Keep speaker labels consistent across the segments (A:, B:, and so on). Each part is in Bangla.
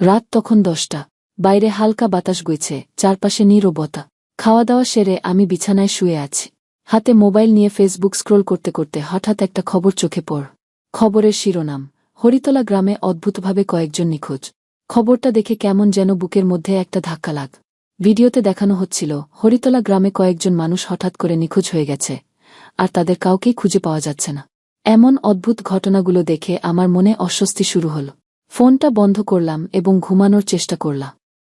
A: রাত তখন দশটা। বাইরে হালকা বাতাস গইছে চারপাশে নীরবতা। খাওয়া দাওয়া সেরে আমি বিছানায় শুয়ে আছি। হাতে মোবাইল নিয়ে ফেসবুক স্ক্রোল করতে করতে হঠাৎ একটা খবর চোখে পড়। খবরের শিরোনাম, হরিতলা গ্রামে অদ্ভুতভাবে কয়েকজন নিখোঁজ। খবরটা দেখে কেমন যেন বুকের মধ্যে একটা ধাক্কা লাগ। ভিডিওতে দেখানো হচ্ছিল, হরিতলা গ্রামে কয়েকজন মানুষ হঠাৎ করে নিখোঁজ হয়ে গেছে, আর তাদের কাউকেই খুঁজে পাওয়া যাচ্ছে না। এমন অদ্ভুত ঘটনাগুলো দেখে আমার মনে অস্বস্তি শুরু হল। ফোনটা বন্ধ করলাম এবং ঘুমানোর চেষ্টা করলাম।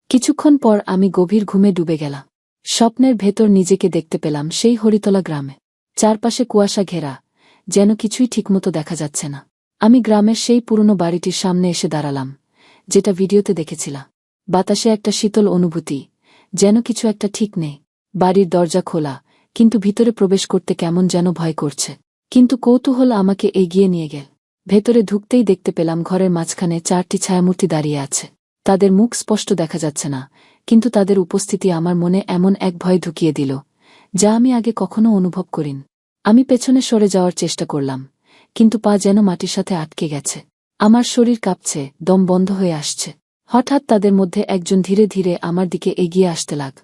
A: কিছুক্ষণ পর আমি গভীর ঘুমে ডুবে গেলাম। স্বপ্নের ভেতর নিজেকে দেখতে পেলাম সেই হরিতলা গ্রামে। চারপাশে কুয়াশা ঘেরা, যেন কিছুই ঠিকমতো দেখা যাচ্ছে না। আমি গ্রামের সেই পুরনো বাড়িটির সামনে এসে দাঁড়ালাম, যেটা ভিডিওতে দেখেছিলাম। বাতাসে একটা শীতল অনুভূতি, যেন কিছু একটা ঠিক নেই। বাড়ির দরজা খোলা, কিন্তু ভিতরে প্রবেশ করতে কেমন যেন ভয় করছে। কিন্তু কৌতূহল আমাকে এগিয়ে নিয়ে গেল। ভেতরে ঢুকতেই দেখতে পেলাম ঘরের মাঝখানে চারটি ছায়ামূর্তি দাঁড়িয়ে আছে। তাদের মুখ স্পষ্ট দেখা যাচ্ছে না, কিন্তু তাদের উপস্থিতি আমার মনে এমন এক ভয় ঢুকিয়ে দিল, যা আমি আগে কখনো অনুভব করিন। আমি পেছনে সরে যাওয়ার চেষ্টা করলাম, কিন্তু পা যেন মাটির সাথে আটকে গেছে। আমার শরীর কাঁপছে, দম বন্ধ হয়ে আসছে। হঠাৎ তাদের মধ্যে একজন ধীরে ধীরে আমার দিকে এগিয়ে আসতে লাগ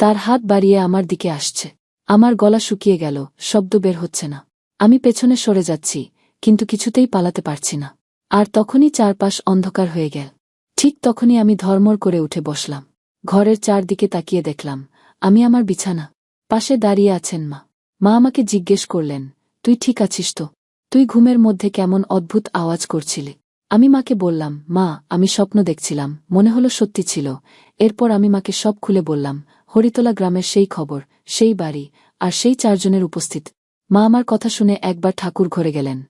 A: তার হাত বাড়িয়ে আমার দিকে আসছে। আমার গলা শুকিয়ে গেল, শব্দ বের হচ্ছে না। আমি পেছনে সরে যাচ্ছি কিন্তু কিছুতেই পালাতে পারছি না। আর তখনই চারপাশ অন্ধকার হয়ে গেল। ঠিক তখনই আমি ধর্মর করে উঠে বসলাম। ঘরের চারদিকে তাকিয়ে দেখলাম, আমি আমার বিছানা পাশে দাঁড়িয়ে আছেন মা। মা আমাকে জিজ্ঞেস করলেন, তুই ঠিক আছিস তো? তুই ঘুমের মধ্যে কেমন অদ্ভুত আওয়াজ করছিলি? আমি মাকে বললাম, মা, আমি স্বপ্ন দেখছিলাম, মনে হলো সত্যি ছিল। এরপর আমি মাকে সব খুলে বললাম, হরিতলা গ্রামের সেই খবর, সেই বাড়ি আর সেই চারজনের উপস্থিত। মা আমার কথা শুনে একবার ঠাকুর ঘরে গেলেন।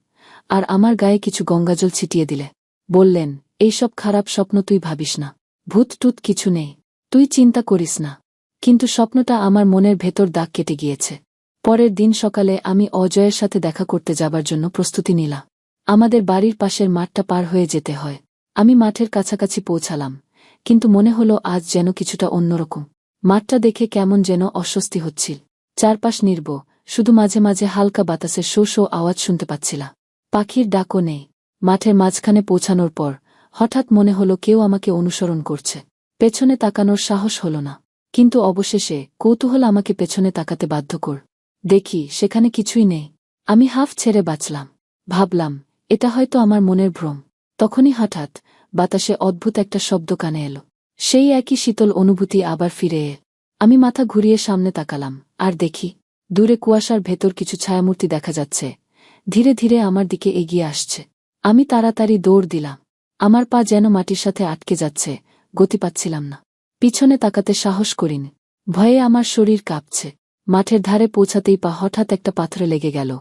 A: আর আমার গায়ে কিছু গঙ্গাজল ছিটিয়ে দিলে। বললেন, এইসব খারাপ স্বপ্ন তুই ভাবিস না। ভূত টুত কিছু নেই। তুই চিন্তা করিস না। কিন্তু স্বপ্নটা আমার মনের ভেতর দাগ কেটে গিয়েছে। পরের দিন সকালে আমি অজয়ের সাথে দেখা করতে যাবার জন্য প্রস্তুতি নিলাম। আমাদের বাড়ির পাশের মাঠটা পার হয়ে যেতে হয়। আমি মাঠের কাছাকাছি পৌঁছালাম, কিন্তু মনে হলো আজ যেন কিছুটা অন্যরকম। মাঠটা দেখে কেমন যেন অস্বস্তি হচ্ছিল। চারপাশ নির্ব, শুধু মাঝে মাঝে হালকা বাতাসের শো শো আওয়াজ শুনতে পাচ্ছিলা পাখির ডাকও নেই। মাঠের মাঝখানে পৌঁছানোর পর হঠাৎ মনে হলো কেউ আমাকে অনুসরণ করছে। পেছনে তাকানোর সাহস হল না। কিন্তু অবশেষে কৌতূহল আমাকে পেছনে তাকাতে বাধ্য কর। দেখি, সেখানে কিছুই নেই। আমি হাফ ছেড়ে বাঁচলাম। ভাবলাম, এটা হয়তো আমার মনের ভ্রম। তখনই হঠাৎ বাতাসে অদ্ভুত একটা শব্দ কানে এলো। সেই একই শীতল অনুভূতি আবার ফিরে এ। আমি মাথা ঘুরিয়ে সামনে তাকালাম। আর দেখি, দূরে কুয়াশার ভেতর কিছু ছায়ামূর্তি দেখা যাচ্ছে। ধীরে ধীরে আমার দিকে এগিয়ে আসছে। আমি তাড়াতাড়ি দৌড় দিলাম। আমার পা যেন মাটির সাথে আটকে যাচ্ছে, গতি পাচ্ছিলাম না। পিছনে তাকাতে সাহস করিনি। ভয়ে আমার শরীর কাঁপছে। মাঠের ধারে পৌঁছাতেই পা হঠাৎ একটা পাথরে লেগে গেল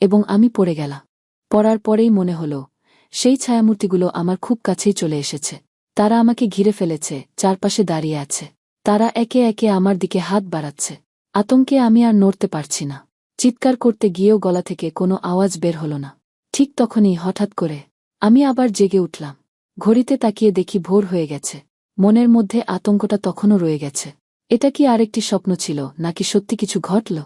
A: এবং আমি পড়ে গেলাম। পড়ার পরেই মনে হল, সেই ছায়ামূর্তিগুলো আমার খুব কাছেই চলে এসেছে। তারা আমাকে ঘিরে ফেলেছে, চারপাশে দাঁড়িয়ে আছে। তারা একে একে আমার দিকে হাত বাড়াচ্ছে। আতঙ্কে আমি আর নড়তে পারছি না। চিৎকার করতে গিয়েও গলা থেকে কোনো আওয়াজ বের হল না। ঠিক তখনই হঠাৎ করে আমি আবার জেগে উঠলাম। ঘড়িতে তাকিয়ে দেখি ভোর হয়ে গেছে। মনের মধ্যে আতঙ্কটা তখনও রয়ে গেছে। এটা কি আরেকটি স্বপ্ন ছিল, নাকি সত্যি কিছু ঘটল?